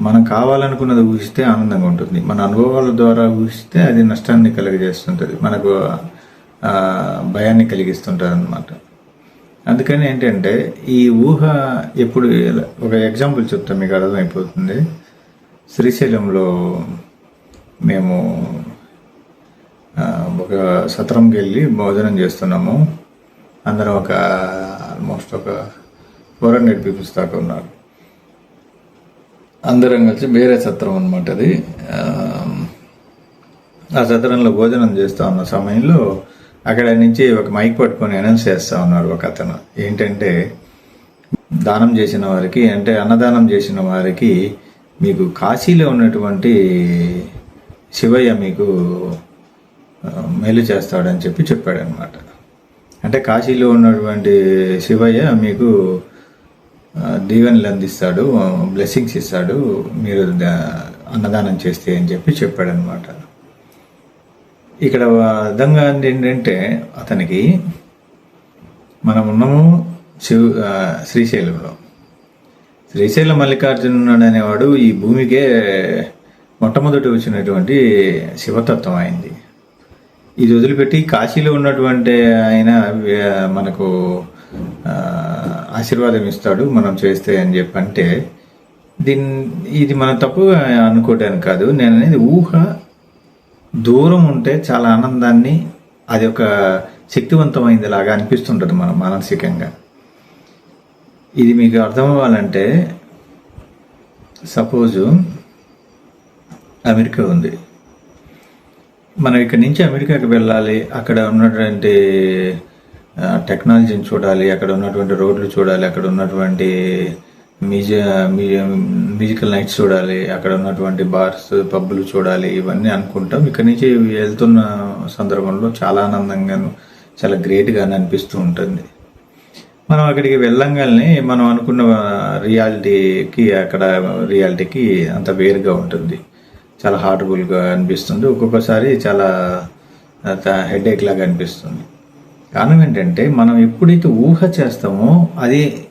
మనం కావాలనుకున్నది ఊహిస్తే ఆనందంగా ఉంటుంది. మన అనుభవాల ద్వారా ఊహిస్తే అది నష్టాన్ని కలిగజేస్తుంటుంది. మనకు భయాన్ని కలిగిస్తుంటుంది అనమాట అందుకని ఏంటంటే ఈ ఊహ ఎప్పుడు ఒక ఎగ్జాంపుల్ చెప్తా మీకు అర్థమైపోతుంది. శ్రీశైలంలో మేము ఒక సత్రంకి వెళ్ళి భోజనం చేస్తున్నాము. అందరం ఒక ఆల్మోస్ట్ ఒక ఫోర్ హండ్రెడ్ పీపుల్స్ దాకా ఉన్నారు. అందరం కలిసి వేరే సత్రం అనమాట అది. ఆ, సత్రంలో భోజనం చేస్తూ ఉన్న సమయంలో అక్కడ నుంచి ఒక మైక్ పట్టుకొని అనౌన్స్ చేస్తూ ఉన్నాడు ఒక అతను. ఏంటంటే దానం చేసిన వారికి అంటే అన్నదానం చేసిన వారికి మీకు కాశీలో ఉన్నటువంటి శివయ్య మీకు మేలు చేస్తాడని చెప్పి చెప్పాడనమాట అంటే కాశీలో ఉన్నటువంటి శివయ్య మీకు దీవెనలు అందిస్తాడు బ్లెస్సింగ్స్ ఇస్తాడు మీరు అన్నదానం చేస్తే అని చెప్పి చెప్పాడనమాట ఇక్కడ అర్థంగా ఏంటంటే అతనికి మనం ఉన్నాము శివ శ్రీశైలంలో. శ్రీశైలం మల్లికార్జునుడు అనేవాడు ఈ భూమికే మొట్టమొదటి వచ్చినటువంటి శివతత్వం అయింది. ఇది వదిలిపెట్టి కాశీలో ఉన్నటువంటి ఆయన మనకు ఆశీర్వాదం ఇస్తాడు మనం చేస్తే అని చెప్పి అంటే దీన్ని ఇది మనం తప్పుగా అనుకోవడానికి కాదు నేను అనేది ఊహ దూరం ఉంటే చాలా ఆనందాన్ని అది ఒక శక్తివంతమైంది లాగా అనిపిస్తుంటుంది మనం మానసికంగా. ఇది మీకు అర్థం అవ్వాలంటే సపోజు అమెరికా ఉంది. మనం ఇక్కడి నుంచి అమెరికాకి వెళ్ళాలి అక్కడ ఉన్నటువంటి టెక్నాలజీని చూడాలి అక్కడ ఉన్నటువంటి రోడ్లు చూడాలి అక్కడ ఉన్నటువంటి మ్యూజియ మ్యూజియం మ్యూజికల్ నైట్స్ చూడాలి అక్కడ ఉన్నటువంటి బార్స్ పబ్బులు చూడాలి ఇవన్నీ అనుకుంటాం. ఇక్కడి నుంచి వెళ్తున్న సందర్భంలో చాలా ఆనందంగాను చాలా గ్రేట్గా అనిపిస్తూ ఉంటుంది. మనం అక్కడికి వెళ్ళంగానే మనం అనుకున్న రియాలిటీకి అక్కడ రియాలిటీకి అంత వేరుగా ఉంటుంది. చాలా హార్ట్ఫుల్గా అనిపిస్తుంది. ఒక్కొక్కసారి చాలా హెడేక్ లాగా అనిపిస్తుంది. కారణం ఏంటంటే మనం ఎప్పుడైతే ఊహ చేస్తామో అది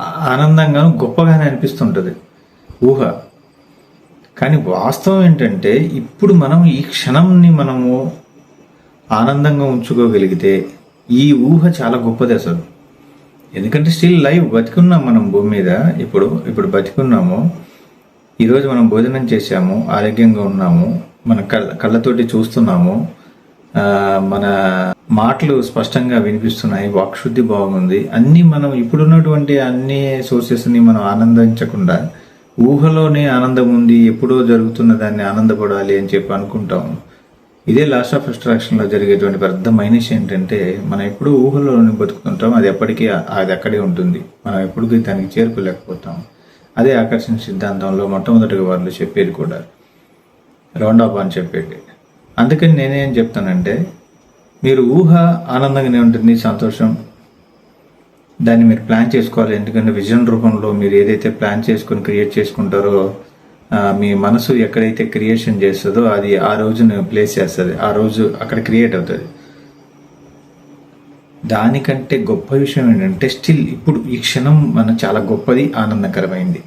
ఆ- ఆనందంగాను గొప్పగానే అనిపిస్తుంటుంది. ఊహ. కానీ వాస్తవం ఏంటంటే ఇప్పుడు మనం ఈ క్షణంని మనము ఆనందంగా ఉంచుకోగలిగితే ఈ ఊహ చాలా గొప్పది అసలు. ఎందుకంటే స్టిల్ లైవ్ బతికున్నాం మనం భూమి మీద. ఇప్పుడు ఇప్పుడు బతికున్నాము. ఈరోజు మనం భోజనం చేశాము ఆరోగ్యంగా ఉన్నాము మన కళ్ళ కళ్ళతోటి చూస్తున్నాము. మన మాటలు స్పష్టంగా వినిపిస్తున్నాయి వాక్శుద్ధి బాగుంది. అన్నీ మనం ఇప్పుడున్నటువంటి అన్ని సోర్సెస్ని మనం ఆనందించకుండా ఊహలోనే ఆనందం ఉంది ఎప్పుడో జరుగుతున్న దాన్ని ఆనందపడాలి అని చెప్పి అనుకుంటాం. ఇదే లాస్ట్ ఆఫ్లో జరిగేటువంటి పెద్ద మైనస్ ఏంటంటే మనం ఎప్పుడు ఊహలోనే బతుకుతుంటాం అది ఎప్పటికీ అది అక్కడే ఉంటుంది. మనం ఎప్పటికీ దానికి చేరుకోలేకపోతాం అదే ఆకర్షణ సిద్ధాంతంలో మొట్టమొదటిగా వాళ్ళు చెప్పేది కూడా. రౌండ్ ఆఫ్ అని చెప్పేది. అందుకని నేనేం చెప్తానంటే మీరు ఊహ ఆనందంగానే ఉంటుంది సంతోషం. దాన్ని మీరు ప్లాన్ చేసుకోవాలి. ఎందుకంటే విజన్ రూపంలో మీరు ఏదైతే ప్లాన్ చేసుకొని క్రియేట్ చేసుకుంటారో మీ మనసు ఎక్కడైతే క్రియేషన్ చేస్తుందో అది ఆ రోజును ప్లేస్ చేస్తుంది. ఆ రోజు అక్కడ క్రియేట్ అవుతుంది. దానికంటే గొప్ప విషయం ఏంటంటే స్టిల్ ఇప్పుడు ఈ క్షణం మన చాలా గొప్పది ఆనందకరమైంది.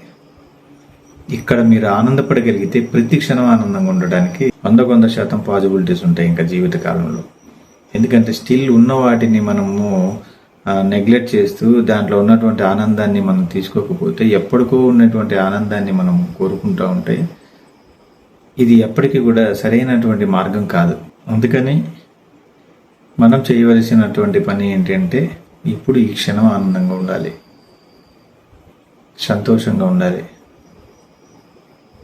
ఇక్కడ మీరు ఆనందపడగలిగితే ప్రతి క్షణం ఆనందంగా ఉండడానికి వంద వంద శాతం పాజిబిలిటీస్ ఉంటాయి ఇంకా జీవిత కాలంలో. ఎందుకంటే స్టిల్ ఉన్న వాటిని మనము నెగ్లెక్ట్ చేస్తూ దాంట్లో ఉన్నటువంటి ఆనందాన్ని మనం తీసుకోకపోతే ఎప్పటికో ఉన్నటువంటి ఆనందాన్ని మనం కోరుకుంటూ ఉంటే ఇది ఎప్పటికీ కూడా సరైనటువంటి మార్గం కాదు. అందుకని మనం చేయవలసినటువంటి పని ఏంటంటే ఇప్పుడు ఈ క్షణం ఆనందంగా ఉండాలి. సంతోషంగా ఉండాలి.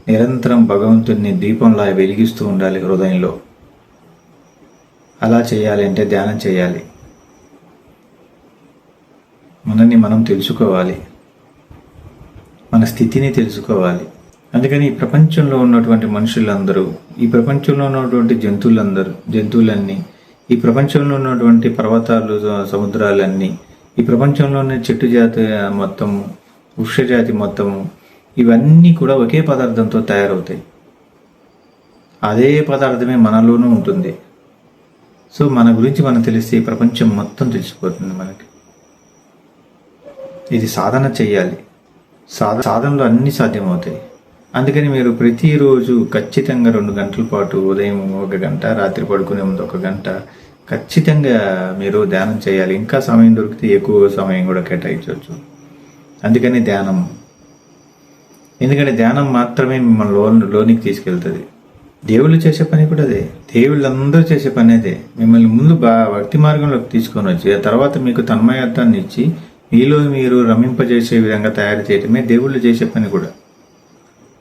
నిరంతరం భగవంతుడిని దీపంలా వెలిగిస్తూ ఉండాలి హృదయంలో. అలా చేయాలి అంటే ధ్యానం చేయాలి. మనని మనం తెలుసుకోవాలి. మన స్థితిని తెలుసుకోవాలి. అందుకని ఈ ప్రపంచంలో ఉన్నటువంటి మనుషులందరూ ఈ ప్రపంచంలో ఉన్నటువంటి జంతువులందరూ జంతువులన్నీ ఈ ప్రపంచంలో ఉన్నటువంటి పర్వతాలు సముద్రాలన్నీ ఈ ప్రపంచంలోనే చెట్టు జాతి మొత్తం వృక్షజాతి మొత్తము ఇవన్నీ కూడా ఒకే పదార్థంతో తయారవుతాయి. అదే పదార్థమే మనలోనూ ఉంటుంది. సో మన గురించి మనం తెలిస్తే ప్రపంచం మొత్తం తెలిసిపోతుంది మనకి. ఇది సాధన చేయాలి సాధ సాధనలో అన్ని సాధ్యమవుతాయి. అందుకని మీరు ప్రతిరోజు ఖచ్చితంగా రెండు గంటల పాటు ఉదయం ఒక గంట రాత్రి పడుకునే ముందు ఒక గంట ఖచ్చితంగా మీరు ధ్యానం చేయాలి. ఇంకా సమయం దొరికితే ఎక్కువ సమయం కూడా కేటాయించవచ్చు. అందుకని ధ్యానం ఎందుకంటే ధ్యానం మాత్రమే మిమ్మల్ని లోన్ లోనికి తీసుకెళ్తుంది. దేవుళ్ళు చేసే పని కూడా అదే. దేవుళ్ళు అందరూ చేసే పని అదే. మిమ్మల్ని ముందు బా భక్తి మార్గంలోకి తీసుకొని వచ్చి ఆ తర్వాత మీకు తన్మయత్వాన్ని ఇచ్చి మీలో మీరు రమింపజేసే విధంగా తయారు చేయటమే దేవుళ్ళు చేసే పని కూడా.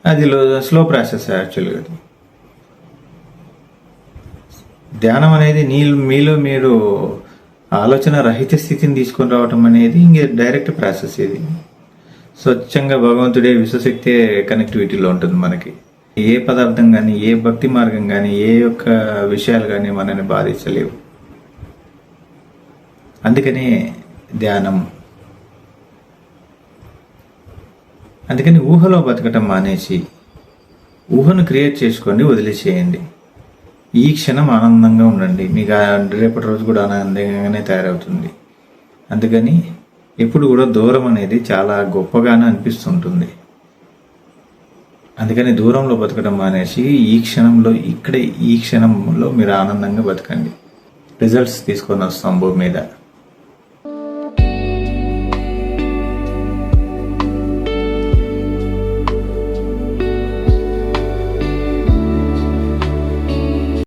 అది లో స్లో ప్రాసెస్ యాక్చువల్గా అది. ధ్యానం అనేది నీ మీలో మీరు ఆలోచన రహిత స్థితిని తీసుకొని రావటం అనేది ఇంక డైరెక్ట్ ప్రాసెస్ ఇది. స్వచ్ఛంగా భగవంతుడే విశ్వశక్తే కనెక్టివిటీలో ఉంటుంది మనకి. ఏ పదార్థం కానీ ఏ భక్తి మార్గం కానీ ఏ యొక్క విషయాలు కానీ మనల్ని బాధించలేవు. అందుకని ధ్యానం. అందుకని ఊహలో బతకటం మానేసి ఊహను క్రియేట్ చేసుకోండి వదిలేసేయండి. ఈ క్షణం ఆనందంగా ఉండండి. మీకు రేపటి రోజు కూడా ఆనందంగానే తయారవుతుంది. అందుకని ఇప్పుడు కూడా దూరం అనేది చాలా గొప్పగానే అనిపిస్తుంటుంది. అందుకని దూరంలో బతకడం మానేసి ఈ క్షణంలో ఇక్కడే ఈ క్షణంలో మీరు ఆనందంగా బతకండి. రిజల్ట్స్ తీసుకొని వస్తాం భూమి మీద.